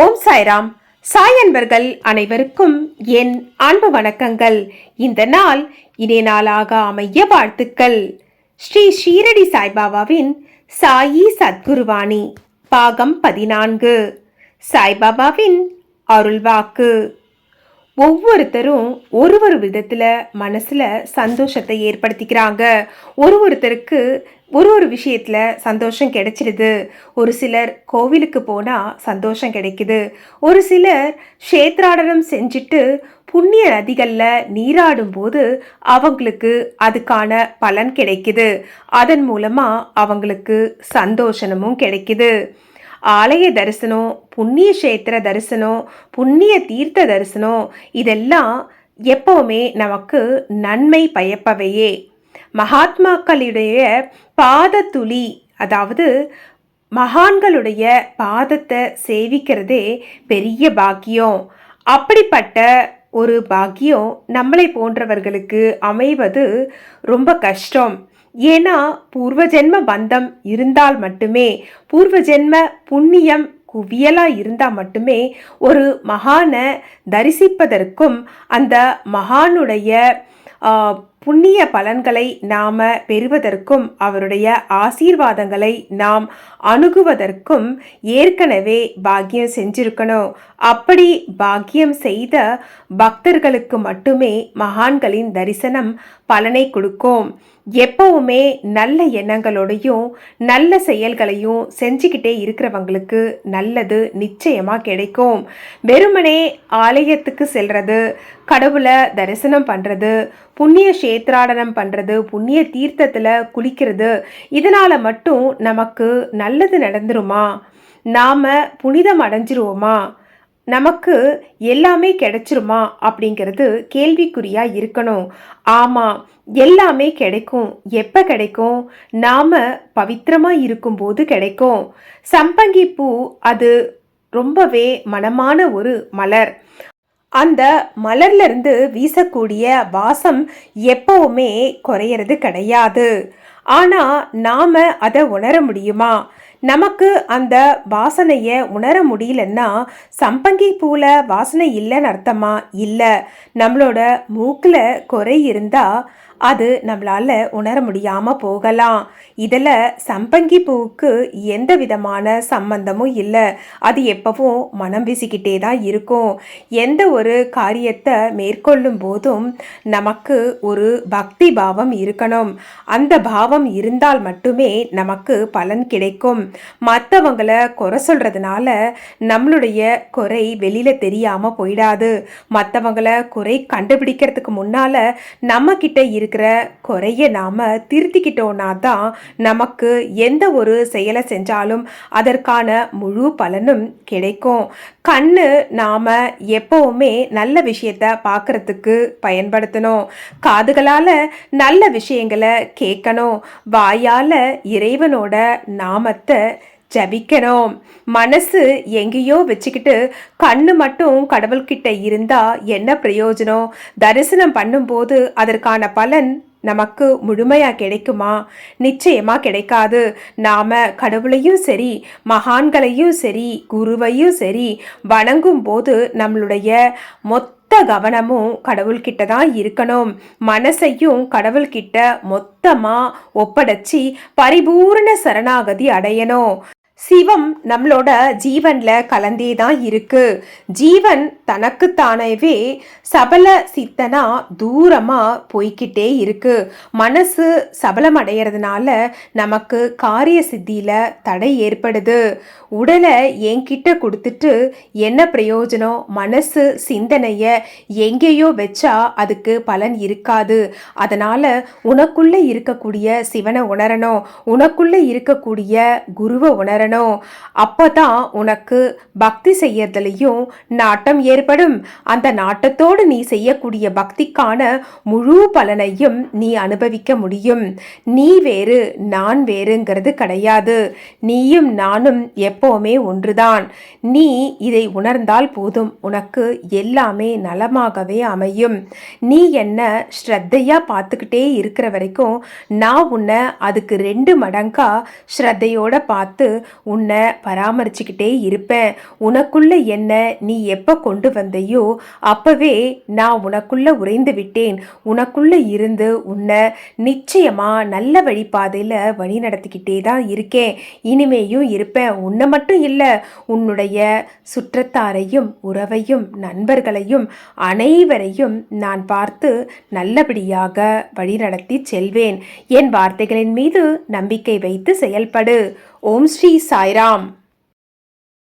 ஓம் சாய்ராம். சாய் அன்பர்கள் அனைவருக்கும் என் அன்பு வணக்கங்கள். இந்த நாள் இனே நாளாக அமைய வாழ்த்துக்கள். ஸ்ரீ ஷீரடி சாய்பாபாவின் சாயி சத்குருவாணி பாகம் பதினான்கு. சாய்பாபாவின் அருள்வாக்கு. ஒவ்வொருத்தரும் ஒரு ஒரு விதத்தில் மனசில் சந்தோஷத்தை ஏற்படுத்திக்கிறாங்க. ஒரு ஒருத்தருக்கு ஒரு ஒரு விஷயத்தில் சந்தோஷம் கிடைச்சிடுது ஒரு சிலர் கோவிலுக்கு போனால் சந்தோஷம் கிடைக்குது. ஒரு சிலர் க்ஷேத்ராடனம் செஞ்சுட்டு புண்ணிய நதிகளில் நீராடும் போது அவங்களுக்கு அதுக்கான பலன் கிடைக்குது. அதன் மூலமாக அவங்களுக்கு சந்தோஷமும் கிடைக்குது. ஆலய தரிசனம் புண்ணிய கஷேத்திர தரிசனம் புண்ணிய தீர்த்த தரிசனம் இதெல்லாம் எப்பவுமே நமக்கு நன்மை பயப்பவையே. மகாத்மாக்களுடைய பாதத்துளி அதாவது மகான்களுடைய பாதத்தை சேவிக்கிறதே பெரிய பாக்கியம். அப்படிப்பட்ட ஒரு பாக்கியம் நம்மளை போன்றவர்களுக்கு அமைவது ரொம்ப கஷ்டம். ஏன்னா பூர்வ ஜென்ம பந்தம் இருந்தால் மட்டுமே பூர்வ ஜென்ம புண்ணியம் குவியலாக இருந்தால் மட்டுமே ஒரு மகானை தரிசிப்பதற்கும் அந்த மகானுடைய புண்ணிய பலன்களை நாம் பெறுவதற்கும் அவருடைய ஆசீர்வாதங்களை நாம் அணுகுவதற்கும் ஏற்கனவே பாக்கியம் செஞ்சிருக்கணும். அப்படி பாக்கியம் செய்த பக்தர்களுக்கு மட்டுமே மகான்களின் தரிசனம் பலனை கொடுக்கும். எப்பவுமே நல்ல எண்ணங்களோடையும் நல்ல செயல்களையும் செஞ்சுக்கிட்டே இருக்கிறவங்களுக்கு நல்லது நிச்சயமாக கிடைக்கும். வெறுமனே ஆலயத்துக்கு செல்றது கடவுளை தரிசனம் பண்ணுறது புண்ணிய சேத்ராடனம் பண்ணுறது புண்ணிய தீர்த்தத்தில் குளிக்கிறது இதனால் மட்டும் நமக்கு நல்லது நடந்துருமா? நாம் புனிதம் அடைஞ்சிருவோமா? நமக்கு எல்லாமே கிடைச்சிருமா அப்படிங்கிறது கேள்விக்குறியாக இருக்கணும். ஆமாம் எல்லாமே கிடைக்கும். எப்போ கிடைக்கும்? நாம் பவித்திரமாக இருக்கும்போது கிடைக்கும். சம்பங்கி பூ அது ரொம்பவே மனமான ஒரு மலர். அந்த மலர்லேருந்து வீசக்கூடிய வாசம் எப்பவுமே குறையிறது கிடையாது. ஆனால் நாம் அதை உணர முடியுமா? நமக்கு அந்த வாசனையை உணர முடியலன்னா சம்பங்கி பூவில் வாசனை இல்லைன்னு அர்த்தமா? இல்லை. நம்மளோட மூக்கில் குறை இருந்தால் அது நம்மளால் உணர முடியாமல் போகலாம். இதில் சம்பங்கி பூவுக்கு எந்த விதமான சம்பந்தமும் இல்லை. அது எப்பவும் மனம் வீசிக்கிட்டே தான் இருக்கும். எந்த ஒரு காரியத்தை மேற்கொள்ளும் போதும் நமக்கு ஒரு பக்தி பாவம் இருக்கணும். அந்த பாவம் இருந்தால் மட்டுமே நமக்கு பலன் கிடைக்கும். மற்றவங்களை குறை சொல்கிறதுனால நம்மளுடைய குறை வெளியில் தெரியாமல் போயிடாது. மற்றவங்களை குறை கண்டுபிடிக்கிறதுக்கு முன்னால் நம்மக்கிட்ட இருக்கிற குறையை நாம் திருத்திக்கிட்டோன்னா தான் நமக்கு எந்த ஒரு செயலை செஞ்சாலும் அதற்கான முழு பலனும் கிடைக்கும். கண்ணு நாம் எப்போவுமே நல்ல விஷயத்த பார்க்குறதுக்கு பயன்படுத்தணும். காதுகளால் நல்ல விஷயங்களை கேட்கணும். வாயால் இறைவனோட நாமத்தை ஜபிக்கணும். மனசு எங்கேயோ வச்சுக்கிட்டு கண்ணு மட்டும் கடவுள்கிட்ட இருந்தா என்ன பிரயோஜனம்? தரிசனம் பண்ணும்போது அதற்கான பலன் நமக்கு முழுமையாக கிடைக்குமா? நிச்சயமாக கிடைக்காது. நாம் கடவுளையும் சரி மகான்களையும் சரி குருவையும் சரி வணங்கும் போது நம்மளுடைய மொத்த கவனமும் கடவுள்கிட்ட தான் இருக்கணும். மனசையும் கடவுள்கிட்ட மொத்தமாக ஒப்படைச்சி பரிபூரண சரணாகதி அடையணும். சிவம் நம்மளோட ஜீவனில் கலந்தே தான் இருக்கு. ஜீவன் தனக்குத்தானவே சபல சித்தனா தூரமாக போய்க்கிட்டே இருக்கு. மனசு சபலம் அடையிறதுனால நமக்கு காரிய சித்தியில் தடை ஏற்படுது. உடலை என்கிட்ட கொடுத்துட்டு என்ன பிரயோஜனம்? மனசு சிந்தனையை எங்கேயோ வச்சா அதுக்கு பலன் இருக்காது. அதனால் உனக்குள்ளே இருக்கக்கூடிய சிவனை உணரணும். உனக்குள்ளே இருக்கக்கூடிய குருவை உணரணும். அப்பதான் உனக்கு பக்தி செய்யறதுலையும் நாட்டம் ஏற்படும். அந்த நாட்டத்தோடு நீ செய்யக்கூடிய பக்திக்கான முழு பலனையும் நீ அனுபவிக்க முடியும். நீ வேறு நான் வேறுங்கிறது கிடையாது. நீயும் நானும் எப்போவுமே ஒன்றுதான். நீ இதை உணர்ந்தால் போதும். உனக்கு எல்லாமே நலமாகவே அமையும். நீ என்ன ஸ்ரத்தையாக பார்த்துக்கிட்டே இருக்கிற வரைக்கும் நான் உன்னை அதுக்கு ரெண்டு மடங்கா ஸ்ரத்தையோட பார்த்து உன்னை பராமரிச்சுக்கிட்டே இருப்பேன். உனக்குள்ள என்ன நீ எப்போ கொண்டு வந்தையோ அப்பவே நான் உனக்குள்ள உறைந்து விட்டேன். உனக்குள்ள இருந்து உன்னை நிச்சயமா நல்ல வழிபாதையில் வழி நடத்திக்கிட்டே தான் இருக்கேன். இனிமேயும் இருப்பேன். உன்னை மட்டும் இல்லை உன்னுடைய சுற்றத்தாரையும் உறவையும் நண்பர்களையும் அனைவரையும் நான் பார்த்து நல்லபடியாக வழிநடத்தி செல்வேன். என் வார்த்தைகளின் மீது நம்பிக்கை வைத்து செயல்படு. ஓம் ஸ்ரீ சாய்ராம்